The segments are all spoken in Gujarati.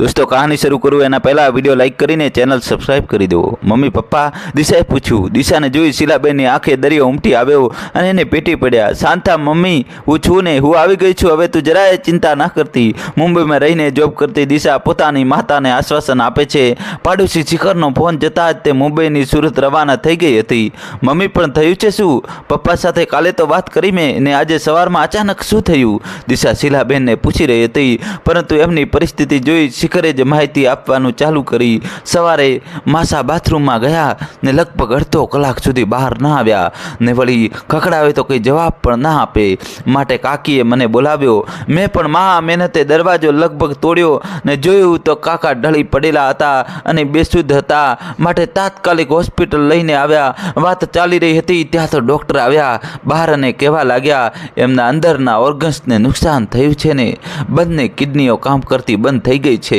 દોસ્તો, કહાની શરૂ કરું એના પહેલાં વીડિયો લાઇક કરીને ચેનલ સબસ્ક્રાઈબ કરી દો મમ્મી, પપ્પા, દિશાએ પૂછ્યું. દિશાને જોઈ શીલાબેનની આંખે દરિયો ઉમટી આવ્યો અને એને પેટી પડ્યા. શાંતા, મમ્મી, હું છું ને, હું આવી ગઈ છું. હવે તું જરાય ચિંતા ના કરતી. મુંબઈમાં રહીને જોબ કરતી દિશા પોતાની માતાને આશ્વાસન આપે છે. પાડોશી શિખરનો ફોન જતાં જ તે મુંબઈની સુરત રવાના થઈ ગઈ હતી. મમ્મી, પણ થયું છે શું? પપ્પા સાથે કાલે તો વાત કરી મેં. ને આજે સવારમાં અચાનક શું થયું? દિશા શીલાબેનને પૂછી રહી હતી. પરંતુ એમની પરિસ્થિતિ જોઈ શિખરે જ માહિતી આપવાનું ચાલુ કરી સવારે માસા બાથરૂમમાં ગયા ને લગભગ અડધો કલાક સુધી બહાર ના આવ્યા ને વળી ખખડાવે તો કંઈ જવાબ પણ ના આપે. માટે કાકીએ મને બોલાવ્યો, મેં પણ મહા મહેનતે દરવાજો લગભગ તોડ્યો ને જોયું તો કાકા ઢળી પડેલા હતા અને બેશુદ્ધ હતા. માટે તાત્કાલિક હોસ્પિટલ લઈને આવ્યા. વાત ચાલી રહી હતી, ત્યાં તો ડૉક્ટર આવ્યા. બહાર અને કહેવા લાગ્યા, એમના અંદરના ઓર્ગન્સને નુકસાન થયું છે ને. બંને કિડનીઓ કામ કરતી બંધ થઈ ગઈ છે.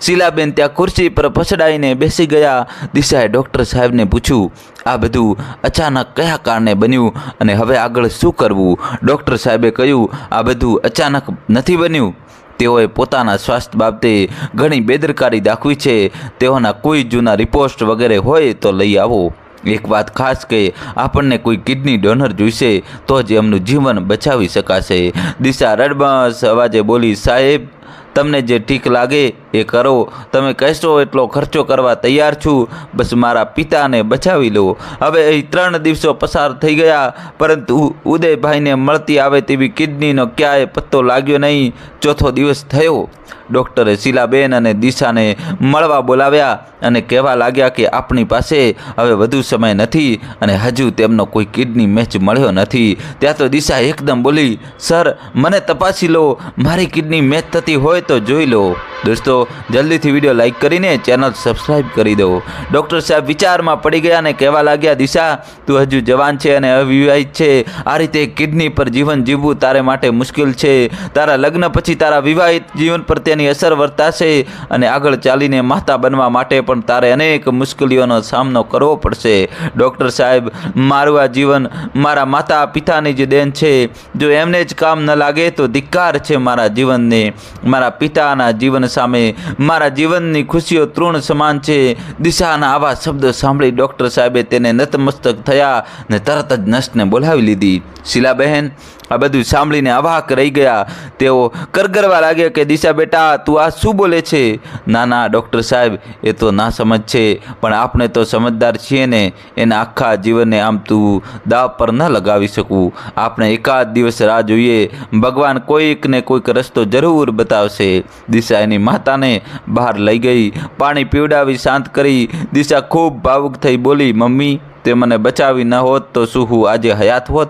શીલાબેન ત્યાં ખુરશી પર પછડાઈને બેસી ગયા. દિશાએ ડૉક્ટર સાહેબને પૂછ્યું, આ બધું અચાનક કયા કારણે બન્યું અને હવે આગળ શું કરવું? ડૉક્ટર સાહેબે કહ્યું, આ બધું અચાનક નથી બન્યું. તેઓએ પોતાના સ્વાસ્થ્ય બાબતે ઘણી બેદરકારી દાખવી છે. તેઓના કોઈ જૂના રિપોર્ટ વગેરે હોય તો લઈ આવો. એક વાત ખાસ કે આપણને કોઈ કિડની ડોનર જોઈશે તો જ એમનું જીવન બચાવી શકાશે. દિશા રડબસ અવાજે બોલી, સાહેબ તમને જે ઠીક લાગે એ કરો. તમે કહેશો, એટલો ખર્ચો કરવા તૈયાર છું. બસ મારા પિતાને બચાવી લો. હવે એ ત્રણ દિવસો પસાર થઈ ગયા, પરંતુ ઉદયભાઈને મળતી આવે તેવી કિડનીનો ક્યાંય પત્તો લાગ્યો નહીં. ચોથો દિવસ થયો. ડૉક્ટરે શીલાબેન અને દિશાને મળવા બોલાવ્યા અને કહેવા લાગ્યા કે આપણી પાસે હવે વધુ સમય નથી અને હજુ તેમનો કોઈ કિડની મેચ મળ્યો નથી. ત્યાં તો દિશા એકદમ બોલી, સર, મને તપાસી લો. મારી કિડની મેચ થતી હોય તો જોઈ લો. દોસ્તો, જલ્દીથી વીડિયો લાઇક કરીને ચેનલ સબસ્ક્રાઈબ કરી દો. ડૉક્ટર સાહેબ વિચારમાં પડી ગયા અને કહેવા લાગ્યા, દિશા, તું હજુ જવાન છે અને અવિવાહિત છે. આ રીતે કિડની પર જીવન જીવવું તારે માટે મુશ્કેલ છે. તારા લગ્ન પછી તારા વિવાહિત જીવન પર તેની અસર વર્તાશે અને આગળ ચાલીને માતા બનવા માટે પણ તારે અનેક મુશ્કેલીઓનો સામનો કરવો પડશે. ડૉક્ટર સાહેબ, મારું આ જીવન મારા માતા પિતાની જે દેન છે. જો એમને જ કામ ન લાગે તો ધિક્કાર છે મારા જીવનને. મારા પિતાના જીવન સામે મારા જીવનની ખુશીઓ તૃણ સમાન છે. દિશાના આવા શબ્દો સાંભળી ડૉક્ટર સાહેબે તેને નતમસ્તક થયા ને તરત જ નર્સને બોલાવી લીધી. શીલાબહેન આ બધું સાંભળીને અવાક રહી ગયા. તેઓ કરગરવા લાગ્યા કે, દિશા બેટા, તું આ શું બોલે છે? ના ના, ડૉક્ટર સાહેબ, એ તો ના સમજ છે, પણ આપણે તો સમજદાર છીએ ને, એના આખા જીવનને આમ તું દાવ પર ન લગાવી શકું. આપણે એકાદ દિવસ રાહ જોઈએ. ભગવાન કોઈક ને કોઈક રસ્તો જરૂર બતાવશે. દિશા એની માતાને બહાર લઈ ગઈ. પાણી પીવડાવી, શાંત કરી. દિશા ખૂબ ભાવુક થઈ બોલી, મમ્મી તે મને બચાવી ન હોત તો શું હું આજે હયાત હોત?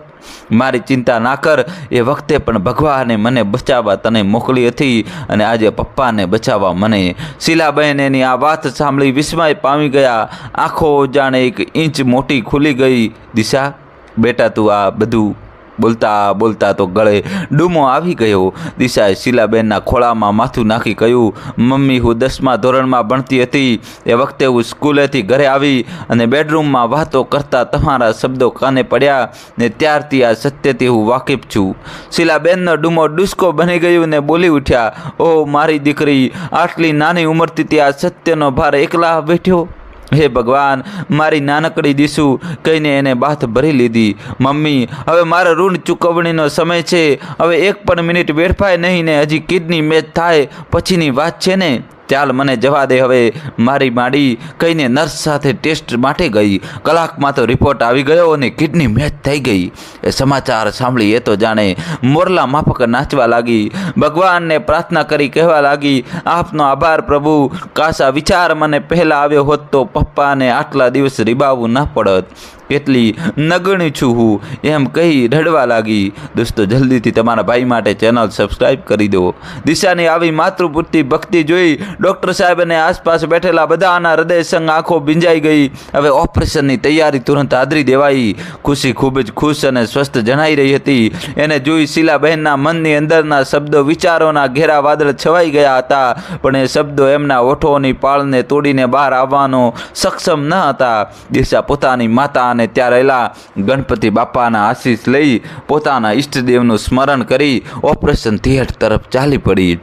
મારી ચિંતા ના કર. એ વખતે પણ ભગવાને મને બચાવવા તને મોકલી હતી અને આજે પપ્પાને બચાવવા મને. શીલાબહેન એની આ વાત સાંભળી વિસ્મય પામી ગયા. આંખો જાણે એક ઇંચ મોટી ખુલી ગઈ. દિશા, બેટા તું આ બધું બોલતા બોલતા તો ગળે ડૂમો આવી ગયો. દિશાએ શીલાબેનના ખોળામાં માથું નાખી કહ્યું, મમ્મી, હું દસમા ધોરણમાં ભણતી હતી. એ વખતે હું સ્કૂલેથી ઘરે આવી અને બેડરૂમમાં વાતો કરતા તમારા શબ્દો કાને પડ્યા ને ત્યારથી આ સત્યથી હું વાકેફ છું. શીલાબેનનો ડૂમો ડુસ્કો બની ગયું ને બોલી ઉઠ્યા ઓ મારી દીકરી, આટલી નાની ઉંમરથી ત્યાં સત્યનો ભાર એકલા બેઠ્યો હે ભગવાન, મારી નાનકડી દીસુ કહીને એને બાથ ભરી લીધી. મમ્મી, હવે મારા ઋણ ચૂકવણીનો સમય છે. હવે એક પણ મિનિટ વેડફાય નહીં ને હજી કિડની મેચ થાય. પછીની વાત છે ને? ચાલ મને જવા દે, હવે મારી માડી કહીને નર્સ સાથે ટેસ્ટ માટે ગઈ. કલાકમાં તો રિપોર્ટ આવી ગયો અને કિડની મેચ થઈ ગઈ. એ સમાચાર સાંભળી એ તો જાણે મોરલા માફક નાચવા લાગી. ભગવાનને પ્રાર્થના કરી કહેવા લાગી, આપનો આભાર પ્રભુ. કાશા વિચાર મને પહેલાં આવ્યો હોત તો પપ્પાને આટલા દિવસ રીબાવવું ના પડત. કેટલી નગણી છું હું. એમ કહી રડવા લાગી. દોસ્તો, જલ્દીથી તમારા ભાઈ માટે ચેનલ સબસ્ક્રાઈબ કરી દો. દિશાની આવી માતૃપૂર્તિ ભક્તિ જોઈ ડૉક્ટર સાહેબ અને આસપાસ બેઠેલા બધાના હૃદય સંગ આંખો ભીંજાઈ ગઈ. હવે ઓપરેશનની તૈયારી તુરંત આદરી દેવાઈ. ખુશી ખૂબ જ ખુશ અને સ્વસ્થ જણાઈ રહી હતી. એને જોઈ શીલાબહેનના મનની અંદરના શબ્દો વિચારોના ઘેરા વાદળ છવાઈ ગયા હતા. પણ એ શબ્દો એમના ઓઠોની પાળને તોડીને બહાર આવવાનો સક્ષમ ન હતા. દિશા પોતાની માતા અને ત્યાં રહેલા ગણપતિ બાપાના આશીષ લઈ પોતાના ઈષ્ટદેવનું સ્મરણ કરી ઓપરેશન થિયેટર તરફ ચાલી પડી.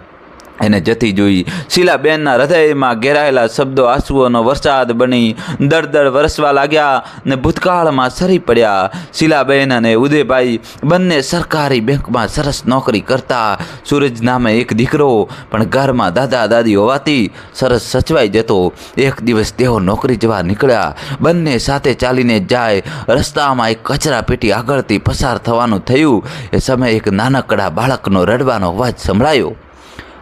એને જતી જોઈ. શીલાબેનના હૃદયમાં ઘેરાયેલા શબ્દો, આંસુઓનો વરસાદ બની દળદળ દળ વરસવા લાગ્યા ને ભૂતકાળમાં સરી પડ્યા. શીલાબેન અને ઉદયભાઈ બંને સરકારી બેંકમાં સરસ નોકરી કરતા. સૂરજ નામે એક દીકરો, પણ ઘરમાં દાદા દાદી હોવાથી સરસ સચવાઈ જતો. એક દિવસ તેઓ નોકરી જવા નીકળ્યા. બંને સાથે ચાલીને જાય. રસ્તામાં એક કચરા પેટી આગળથી પસાર થવાનું થયું. એ સમયે એક નાનકડા બાળકનો રડવાનો અવાજ સંભળાયો.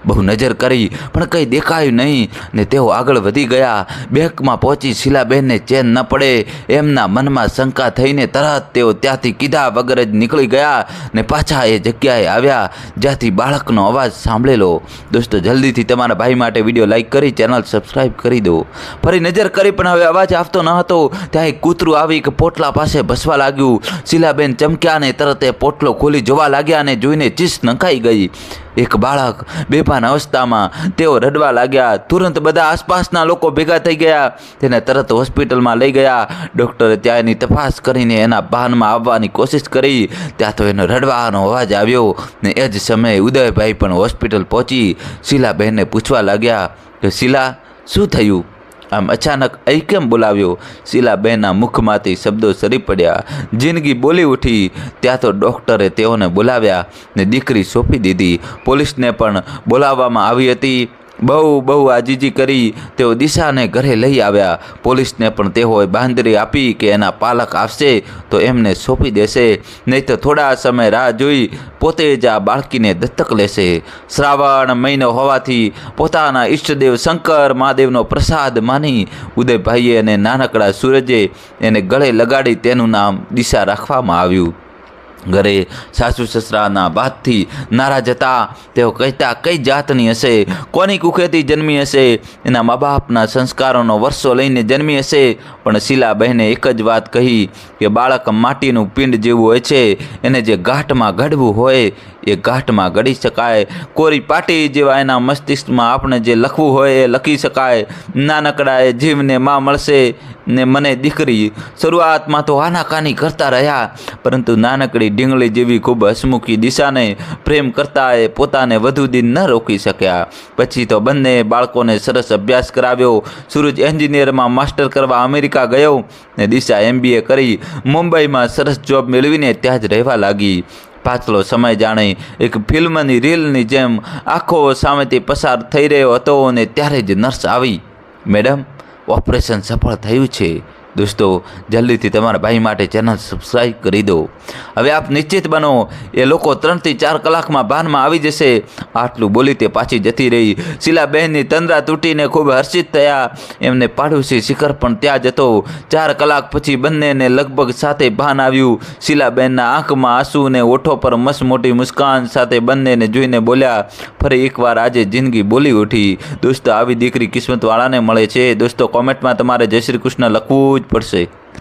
બહુ નજર કરી, પણ કંઈ દેખાયું નહીં. ને તેઓ આગળ વધી ગયા. બેંકમાં પહોંચી શીલાબહેનને ચેન ન પડે. એમના મનમાં શંકા થઈને તરત તેઓ ત્યાંથી કીધા વગર જ નીકળી ગયા ને પાછા એ જગ્યાએ આવ્યા, જ્યાંથી બાળકનો અવાજ સાંભળેલો. દોસ્તો, જલ્દીથી તમારા ભાઈ માટે વીડિયો લાઈક કરી, ચેનલ સબસ્ક્રાઈબ કરી દો. ફરી નજર કરી, પણ હવે અવાજ આવતો ન હતો. ત્યાં એક કૂતરું આવી કે પોટલા પાસે ભસવા લાગ્યું. શીલાબેન ચમક્યા ને તરત એ પોટલો ખોલી જોવા લાગ્યા અને જોઈને ચીસ નંખાઈ ગઈ. એક બાળક બેભાન અવસ્થામાં તેઓ રડવા લાગ્યા. તુરંત બધા આસપાસના લોકો ભેગા થઈ ગયા. તેને તરત હોસ્પિટલમાં લઈ ગયા. ડૉક્ટરે ત્યાં એની તપાસ કરીને એના ભાનમાં આવવાની કોશિશ કરી. ત્યાં તો એનો રડવાનો અવાજ આવ્યો ને એ જ સમયે ઉદયભાઈ પણ હોસ્પિટલ પહોંચી. શીલાબહેનને પૂછવા લાગ્યા કે, શીલા, શું થયું? આમ અચાનક અહીં બોલાવ્યો. શીલાબેનના મુખમાંથી શબ્દો સરી પડ્યા. જિંદગી બોલી ઉઠી. ત્યાં તો ડૉક્ટરે તેઓને બોલાવ્યા ને દીકરી સોંપી દીધી. પોલીસને પણ બોલાવવામાં આવી હતી. બહુ બહુ આજીજી કરી તેઓ દિશાને ઘરે લઈ આવ્યા. પોલીસને પણ તેઓએ બાંધરી આપી કે એના પાલક આવશે તો એમને સોંપી દેશે. નહીં તો થોડા સમય રાહ જોઈ પોતે જ આ બાળકીને દત્તક લેશે. શ્રાવણ મહિનો હોવાથી પોતાના ઈષ્ટદેવ શંકર મહાદેવનો પ્રસાદ માની ઉદયભાઈએ અને નાનકડા સૂરજે એને ગળે લગાડી તેનું નામ દિશા રાખવામાં આવ્યું. ઘરે સાસુ સસરાના બાદથી નારાજ હતા. તેઓ કહેતા, કઈ જાતની હશે? કોની કુખેથી જન્મી હશે? એના મા બાપના સંસ્કારોનો વર્ષો લઈને જન્મી હશે. પણ શીલાબહેને એક જ વાત કહી કે, બાળક માટીનું પિંડ જેવું હોય છે. એને જે ઘાટમાં ઘડવું હોય એ ઘાટમાં ઘડી શકાય. કોરી પાટી જેવા એના મસ્તિષ્કમાં આપણે જે લખવું હોય એ લખી શકાય. નાનકડા એ જીવને માં મળશે ને મને દીકરી. શરૂઆતમાં તો આનાકાની કરતા રહ્યા, પરંતુ નાનકડી ઢીંગલી જેવી ખૂબ હસમુખી દિશાને પ્રેમ કરતા એ પોતાને વધુ દિન ન રોકી શક્યા. પછી તો બંને બાળકોને સરસ અભ્યાસ કરાવ્યો. સૂરજ એન્જિનિયરમાં માસ્ટર કરવા અમેરિકા ગયો ને દિશા એમબીએ કરી. મુંબઈમાં સરસ જોબ મેળવીને ત્યાં જ રહેવા લાગી. પાછલો સમય જાણે એક ફિલ્મની રીલની જેમ આખો સામેથી પસાર થઈ રહ્યો હતો અને ત્યારે જ નર્સ આવી. મેડમ, ઓપરેશન સફળ થયું છે. દોસ્તો, જલ્દીથી તમારા ભાઈ માટે ચેનલ સબસ્ક્રાઈબ કરી દો. હવે આપ નિશ્ચિત બનો, એ લોકો ત્રણથી ચાર કલાકમાં ભાનમાં આવી જશે. આટલું બોલી તે પાછી જતી રહી. શીલાબહેનની તંદ્રા તૂટીને ખૂબ હર્ષિત થયા. એમને પાડોશી શિખર પણ ત્યાં જતો ચાર કલાક પછી બંનેને લગભગ સાથે ભાન આવ્યું. શીલાબહેનના આંખમાં આંસુ ને ઓઠો પર મસ્ત મોટી મુસ્કાન સાથે બંનેને જોઈને બોલ્યા, ફરી એકવાર આજે જિંદગી બોલી ઉઠી. દોસ્તો, આવી દીકરી કિસ્મતવાળાને મળે છે. દોસ્તો કોમેન્ટમાં તમારે જય શ્રી કૃષ્ણ લખવું જ પડશે.